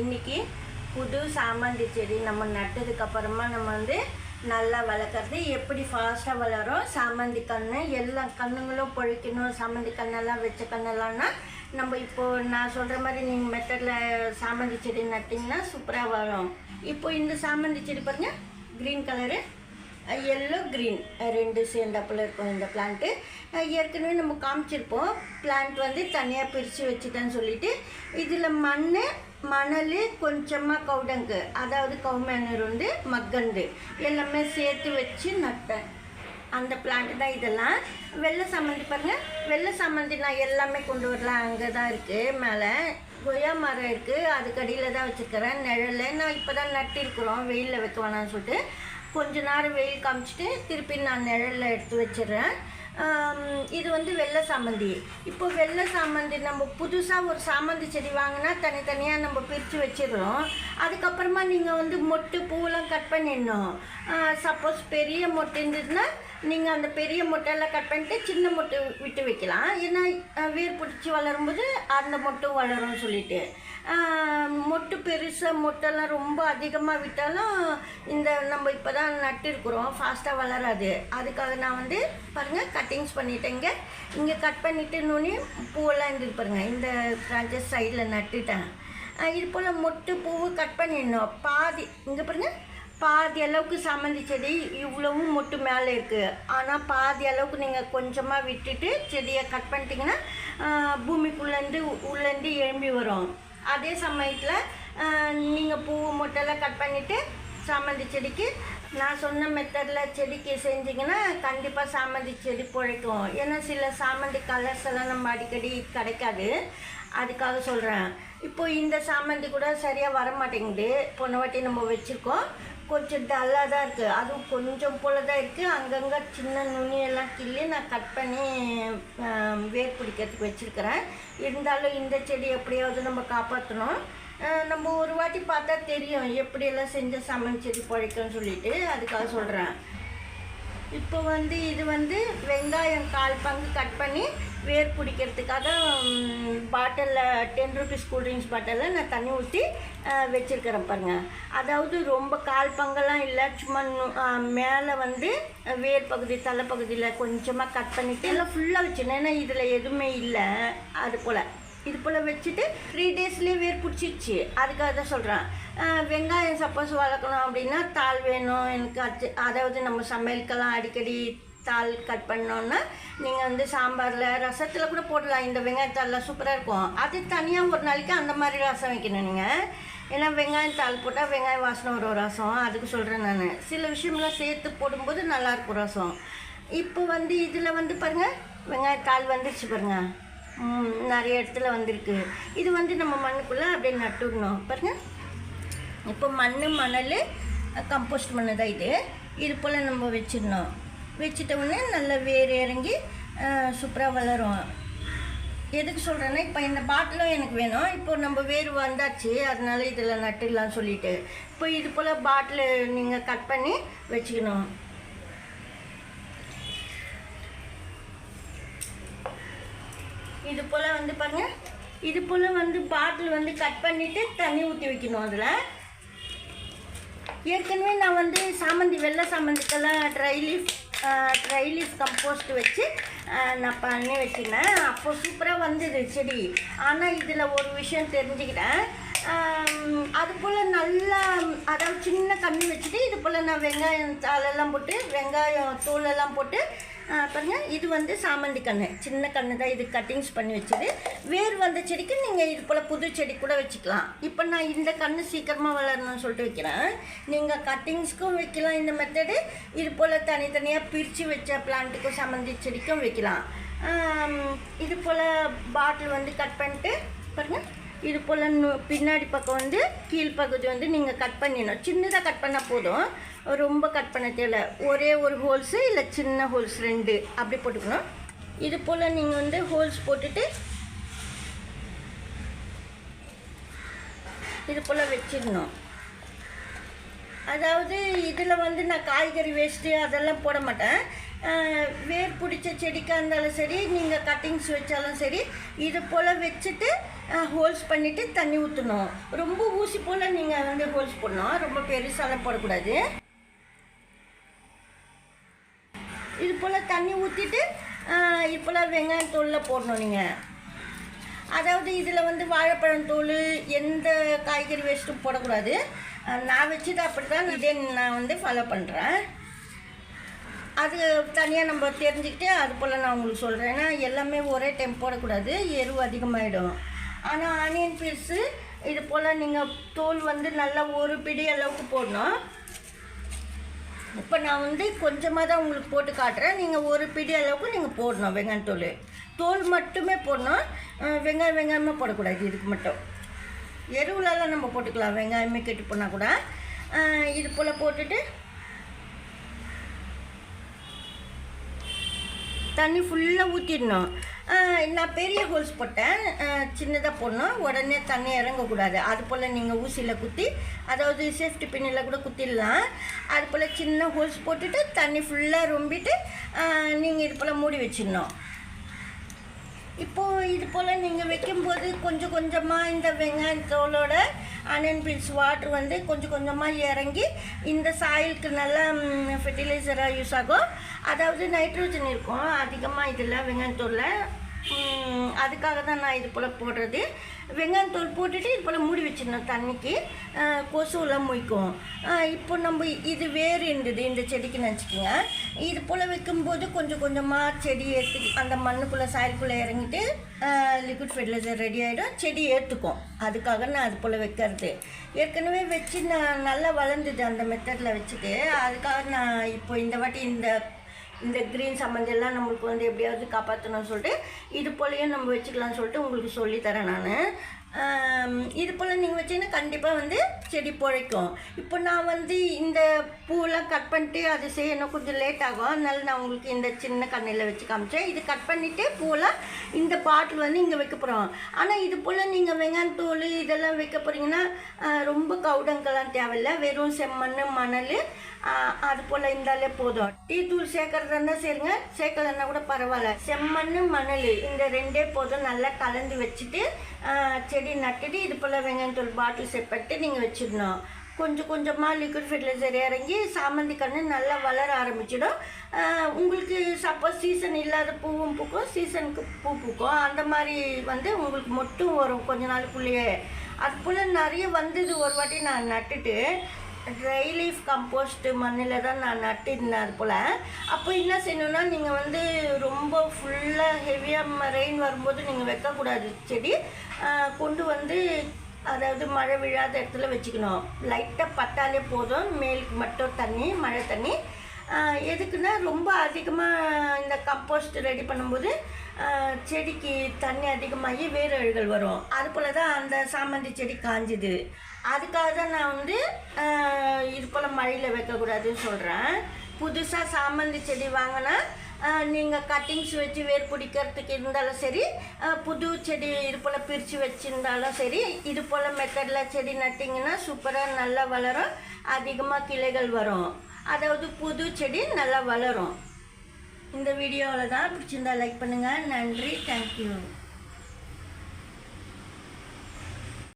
இன்னைக்கு புது சாமந்தி செடி நம்ம நட்டதுக்கப்புறமா நம்ம வந்து நல்லா வளர்க்குறது. எப்படி ஃபாஸ்ட்டாக வளரும்? சாமந்தி கன்று எல்லா கண்ணுங்களும் பொழிக்கணும். சாமந்தி கண்ணெல்லாம் வச்ச கண்ணெல்லாம்னா நம்ம இப்போ நான் சொல்கிற மாதிரி நீங்கள் மெத்தடில் சாமந்தி செடி நட்டிங்கன்னா சூப்பராக வரும். இப்போ இந்த சாமந்தி செடி பாருங்க க்ரீன் கலரு எல்லோ க்ரீன் ரெண்டு சேர்ந்தாப்புல இருக்கும் இந்த பிளான்ட்டு ஏற்கனவே நம்ம காமிச்சிருப்போம். பிளான்ட் வந்து தனியாக பிரித்து வச்சுட்டேன்னு சொல்லிவிட்டு இதில் மண் மணல் கொஞ்சமாக கவுடங்கு. அதாவது கவுமேனூர் வந்து மக்கண்டு. எல்லாமே சேர்த்து வச்சு நட்டேன். அந்த பிளான்ட் தான் இதெல்லாம். வெள்ளை சம்மந்தி பாருங்கள் வெள்ளை சம்மந்தி நான் எல்லாமே கொண்டு வரலாம். அங்கே தான் இருக்குது மேலே கொய்யா மரம் இருக்குது அதுக்கு அடியில் தான் வச்சுருக்கிறேன் நிழல். நான் இப்போ தான் நட்டிருக்கிறோம். வெயிலில் வைக்க வேணாம்னு சொல்லிட்டு. கொஞ்ச நேரம் வெயில் காமிச்சிட்டு திருப்பி நான் நிழலில் எடுத்து வச்சிடுறேன். இது வந்து வெள்ளை சாமந்தி. இப்போ வெள்ளை சாமந்தி நம்ம புதுசாக ஒரு சாமந்தி செடி வாங்கினா தனித்தனியாக நம்ம பிரித்து வச்சிடுறோம். அதுக்கப்புறமா நீங்கள் வந்து மொட்டு பூவெல்லாம் கட் பண்ணிடணும். சப்போஸ் பெரிய மொட்டு இருந்ததுன்னா நீங்கள் அந்த பெரிய முட்டையெல்லாம் கட் பண்ணிட்டு சின்ன முட்டை விட்டு வைக்கலாம். ஏன்னா வீர் வேர் பிடிச்சி வளரும்போது அந்த மொட்டும் வளரும்னு சொல்லிட்டு. மொட்டு பெருசாக மொட்டெல்லாம் ரொம்ப அதிகமாக விட்டாலும் இந்த நம்ம இப்போ தான் நட்டிருக்கிறோம் ஃபாஸ்ட்டாக வளராது. அதுக்காக நான் வந்து பாருங்கள் கட்டிங்ஸ் பண்ணிட்டேங்க இங்கே. கட் பண்ணிட்டு நுனி பூவெல்லாம் இருந்துருக்கு பாருங்கள் இந்த பிரான்ச்சஸ் சைடில் நட்டுட்டேன். இது போல் மொட்டு பூவு கட் பண்ணிடணும். பாதி இங்கே பாருங்கள் பாதி அளவுக்கு சாமந்தி செடி இவ்வளவும் மொட்டு மேலே இருக்குது ஆனால் பாதி அளவுக்கு நீங்கள் கொஞ்சமாக விட்டுட்டு செடியை கட் பண்ணிட்டீங்கன்னா பூமிக்குள்ளேருந்து உள்ளேருந்து எழும்பி வரும். அதே சமயத்தில் நீங்கள் பூ மொட்டெல்லாம் கட் பண்ணிவிட்டு சாமந்தி செடிக்கு நான் சொன்ன மெத்தடில் செடிக்கு செஞ்சிங்கன்னா கண்டிப்பாக சாமந்தி செடி பிழைக்கும். ஏன்னா சில சாமந்தி கலர்ஸ் எல்லாம் நம்ம அடிக்கடி கிடைக்காது. அதுக்காக சொல்கிறேன் இப்போ இந்த சாமந்தி கூட சரியாக வர மாட்டேங்குது போன வாட்டி நம்ம வச்சுருக்கோம். கொஞ்சம் டல்லாக தான் இருக்குது அதுவும் கொஞ்சம் போல தான் இருக்குது அங்கங்கே சின்ன நுனியெல்லாம் கிள்ளி நான் கட் பண்ணி வேர் பிடிக்கிறதுக்கு வச்சுருக்கிறேன். இருந்தாலும் இந்த செடி எப்படியாவது நம்ம காப்பாற்றணும் நம்ம ஒரு வாட்டி பார்த்தா தெரியும். எப்படியெல்லாம் செஞ்ச சமன் செடி பிழைக்கும்னு சொல்லிட்டு. அதுக்காக சொல்கிறேன் இப்போ வந்து இது வந்து வெங்காயம் கால் பங்கு கட் பண்ணி வேர் பிடிக்கிறதுக்காக பாட்டிலில் டென் ருபீஸ் கூல்ட்ரிங்க்ஸ் பாட்டிலில் நான் தண்ணி ஊற்றி வச்சுருக்கிறேன் பாருங்கள் அதாவது ரொம்ப கால் பங்கெல்லாம் இல்லை சும்மா மேலே வந்து வேர் பகுதி தலைப்பகுதியில் கொஞ்சமாக கட் பண்ணிவிட்டு எல்லாம் ஃபுல்லாக வச்சுருந்தேன். ஏன்னா இதில் எதுவுமே இல்லை அது போல். இது போல் வச்சுட்டு த்ரீ டேஸ்லேயே வேர் பிடிச்சிருச்சு. அதுக்காக தான் சொல்கிறேன் வெங்காயம் சப்போஸ் வளர்க்கணும் அப்படின்னா தாள் வேணும். எனக்கு அது அதாவது நம்ம சமையலுக்கெல்லாம் அடிக்கடி தாள் கட் பண்ணோன்னா நீங்கள் வந்து சாம்பாரில் ரசத்தில் கூட போடலாம். இந்த வெங்காயத்தாள்லாம் சூப்பராக இருக்கும். அது தனியாக ஒரு நாளைக்கு அந்த மாதிரி ரசம் வைக்கணும் நீங்கள் ஏன்னா வெங்காயம் தாள் போட்டால் வெங்காயம் வாசனை ஒரு ரசம். அதுக்கு சொல்கிறேன் நான். சில விஷயம்லாம் சேர்த்து போடும்போது நல்லாயிருக்கும் ரசம். இப்போ வந்து இதில் வந்து பாருங்கள் வெங்காயத்தாள் வந்துருச்சு பாருங்கள் நிறைய இடத்துல வந்திருக்கு. இது வந்து நம்ம மண்ணுக்குள்ளே அப்படியே நட்டுடணும். பாருங்க. இப்போ மண் மணல் கம்போஸ்ட் மண்ணு தான் இது. இது போல் நம்ம வச்சிடணும். வச்சிட்டோன்னே நல்லா வேர் இறங்கி சூப்பராக வளரும். எதுக்கு சொல்கிறேன்னா இப்போ இந்த பாட்டிலும் எனக்கு வேணும். இப்போ நம்ம வேர் வந்தாச்சு அதனால இதில் நட்டுடலாம் சொல்லிட்டு. இப்போ இது போல் பாட்டில் நீங்கள் கட் பண்ணி வச்சுக்கணும். இது போல் வந்து பாருங்கள் இது போல் வந்து பாட்டில் வந்து கட் பண்ணிவிட்டு தண்ணி ஊற்றி வைக்கணும் அதில். ஏற்கனவே நான் வந்து சாமந்தி வெள்ளை சாமந்திக்கெல்லாம் dry leaf dry leaf compost வச்சு நான் பண்ணி வச்சிருந்தேன். அப்போ சூப்பராக வந்தது செடி. ஆனால் இதில் ஒரு விஷயம் தெரிஞ்சுக்கிட்டேன். அது போல் நல்லா அதாவது சின்ன கண்ணு வச்சுட்டு இது போல் நான் வெங்காயம் தாளெல்லாம் போட்டு வெங்காயம் தூளெல்லாம் போட்டு பாருங்கள் இது வந்து சாமந்தி கன்று சின்ன கன்று தான் இது கட்டிங்ஸ் பண்ணி வச்சது. வேர் வந்த செடிக்கு நீங்கள் இது போல் புது செடி கூட வச்சுக்கலாம். இப்போ நான் இந்த கன்று சீக்கிரமாக வளரணும்னு சொல்லிட்டு வைக்கிறேன். நீங்கள் கட்டிங்ஸ்க்கும் வைக்கலாம் இந்த மெத்தடு இது போல் தனித்தனியாக பிரித்து வச்ச பிளான்ட்டுக்கும் சாமந்தி செடிக்கும் வைக்கலாம். இது போல் பாட்டில் வந்து கட் பண்ணிட்டு பாருங்கள் இது போல் பின்னாடி பக்கம் வந்து கீழ்ப்பகுதி வந்து நீங்கள் கட் பண்ணிடணும். சின்னதாக கட் பண்ணால் போதும். ரொம்ப கட் பண்ண தேவை ஒரே ஒரு ஹோல்ஸு இல்லை சின்ன ஹோல்ஸ் ரெண்டு. அப்படி போட்டுக்கணும். இது போல் நீங்கள் வந்து ஹோல்ஸ் போட்டுட்டு இது போல் வச்சிடணும். அதாவது இதில் வந்து நான் காய்கறி வேஸ்ட்டு அதெல்லாம் போட மாட்டேன். வேர் பிடிச்ச செடிக்காக இருந்தாலும் சரி நீங்கள் கட்டிங்ஸ் வச்சாலும் சரி இது போல் வச்சுட்டு ஹோல்ஸ் பண்ணிவிட்டு தண்ணி ஊற்றணும் ரொம்ப ஊசி போல் நீங்கள் வந்து ஹோல்ஸ் போடணும். ரொம்ப பெருசாலாம் போடக்கூடாது. இது போல் தண்ணி ஊற்றிட்டு இது போல் வெங்காயம் தோலில் போடணும் நீங்கள் அதாவது இதில் வந்து வாழைப்பழம் தோல் எந்த காய்கறி வேஸ்ட்டும் போடக்கூடாது. நான் வச்சது அப்படி தான் இதே நான் வந்து ஃபாலோ பண்ணுறேன் அது தனியாக நம்ம தெரிஞ்சுக்கிட்டு அது போல் நான் உங்களுக்கு சொல்கிறேன் ஏன்னா எல்லாமே ஒரே டைம் போடக்கூடாது எருவு அதிகமாகிடும் ஆனால் ஆனியன் பீஸு இது போல் நீங்கள் தோல் வந்து நல்லா ஒரு பிடி அளவுக்கு போடணும். இப்போ நான் வந்து கொஞ்சமாக தான் உங்களுக்கு போட்டு காட்டுறேன். நீங்கள் ஒரு பிடி அளவுக்கு நீங்கள் போடணும் வெங்காயம் தோல். தோல் மட்டுமே போடணும். வெங்காயம் வெங்காயமே போடக்கூடாது இதுக்கு மட்டும். எருவுலலாம் நம்ம போட்டுக்கலாம் வெங்காயமே கெட்டு போனால் கூட. இது போல் போட்டுட்டு தண்ணி ஃபுல்லாக ஊற்றிடணும் நான் பெரிய ஹோல்ஸ் போட்டேன். சின்னதாக போடணும். உடனே தண்ணி இறங்கக்கூடாது. அது போல் நீங்கள் ஊசியில் குத்தி அதாவது சேஃப்டி பின்னில் கூட குத்திடலாம். அது போல் சின்ன ஹோல்ஸ் போட்டுட்டு தண்ணி ஃபுல்லாக ரொம்பிட்டு நீங்கள் இது போல் மூடி வச்சிடணும். இப்போது இது போல் நீங்கள் வைக்கும்போது கொஞ்சம் கொஞ்சமாக இந்த வெங்காயத்தோலோட அனன் பீன்ஸ் வாட்ரு வந்து கொஞ்சம் கொஞ்சமாக இறங்கி இந்த சாயிலுக்கு நல்லா ஃபெர்டிலைசராக யூஸ் ஆகும். அதாவது நைட்ரோஜன் இருக்கும். அதிகமாக இதில் வெங்காயத்தோலில் அதுக்காக தான் நான் இது போல் போடுறது. வெங்காயத்தூள் போட்டுட்டு இது போல் மூடி வச்சிடணும் தண்ணிக்கு. அஹ், கொசுவெல்லாம் மொய்க்கும் இப்போ நம்ம இது வேறு இருந்தது இந்த செடிக்கு நினச்சிக்கோங்க. இது போல் வைக்கும்போது கொஞ்சம் கொஞ்சமாக செடி ஏற்று அந்த மண்ணுக்குள்ளே சாயலுக்குள்ளே இறங்கிட்டு லிக்விட் ஃபெர்டிலைசர் ரெடி ஆகிடும் செடி ஏற்றுக்கும் அதுக்காக நான் அது போல் வைக்கிறது. ஏற்கனவே வச்சு நான் நல்லா வளர்ந்தது அந்த மெத்தடில் வச்சுட்டு அதுக்காக நான் இப்போ இந்த வாட்டி இந்த இந்த க்ரீன் சம்மந்தி எல்லாம் நம்மளுக்கு வந்து எப்படியாவது காப்பாற்றணும்னு சொல்லிட்டு இது போலயும் நம்ம வச்சுக்கலாம்னு சொல்லிட்டு உங்களுக்கு சொல்லித்தரேன் நான். இது போல் நீங்கள் வச்சீங்கன்னா கண்டிப்பாக வந்து செடி பிழைக்கும். இப்போ நான் வந்து இந்த பூவெலாம் கட் பண்ணிட்டு அது செய்யணும் கொஞ்சம் லேட் ஆகும். அதனால நான் உங்களுக்கு இந்த சின்ன கண்ணில் வச்சு காமிச்சேன். இது கட் பண்ணிவிட்டு பூவெலாம் இந்த பாட்டில் வந்து இங்கே வைக்க போகிறோம் ஆனால் இது போல் நீங்கள் வெங்காயம் இதெல்லாம் வைக்க போகிறீங்கன்னா ரொம்ப கவுடங்கெல்லாம் தேவையில்லை. வெறும் செம்மண் மணல் அது போல் இருந்தாலே போதும். டீ தூள் சேர்க்கறதுன்னா சரிங்க. சேர்க்கலன்னா கூட பரவாயில்ல. செம்மண் மணல் இந்த ரெண்டே போதும். நல்லா கலந்து வச்சுட்டு செடி நட்டுட்டு இது போல் வெங்காயத்தூள் பாட்டில் செப்பட்டு நீங்கள் வச்சிடணும். கொஞ்சம் கொஞ்சமாக லிக்விட் ஃபெர்டிலைசர் இறங்கி சாமந்தி கன்று நல்லா வளர ஆரம்பிச்சிடும். உங்களுக்கு சப்போஸ் சீசன் இல்லாத பூவும் பூக்கும் சீசனுக்கு பூ பூக்கும். அந்த மாதிரி வந்து உங்களுக்கு மொட்டும் வரும் கொஞ்ச நாளுக்குள்ளேயே. அது போல் நிறைய வந்தது ஒரு வாட்டி நான் நட்டுட்டு ட்ரை லீஃப் கம்போஸ்ட்டு மண்ணில் தான் நான் நட்டிருந்தேன் அது போல். அப்போ என்ன செய்யணும்னா நீங்கள் வந்து ரொம்ப ஃபுல்லாக ஹெவியாக ரெயின் வரும்போது நீங்கள் வைக்கக்கூடாது செடி. கொண்டு வந்து அதாவது மழை விழாத இடத்துல வச்சுக்கணும். லைட்டாக பட்டாலே போதும். மேலுக்கு மட்டும் தண்ணி மழை தண்ணி. எதுக்குன்னா ரொம்ப அதிகமாக இந்த கம்போஸ்ட் ரெடி பண்ணும்போது செடிக்கு தண்ணி அதிகமாகி வேரழுகள் வரும். அது போல் தான் அந்த சாமந்தி செடி காஞ்சுது. அதுக்காக தான் நான் வந்து இது போல் மழையில் வைக்கக்கூடாதுன்னு சொல்கிறேன் புதுசாக சாமந்தி செடி வாங்கினா நீங்கள் கட்டிங்ஸ் வச்சு வேர் பிடிக்கிறதுக்கு இருந்தாலும் சரி புது செடி இது போல் பிரித்து வச்சுருந்தாலும் சரி இது போல் மெத்தடில் செடி நட்டிங்கன்னா சூப்பராக நல்லா வளரும் அதிகமாக கிளைகள் வரும். அதாவது புது செடி நல்லா வளரும். இந்த வீடியோவில் தான் பிடிச்சிருந்தா லைக் பண்ணுங்கள் நன்றி. தேங்க்யூ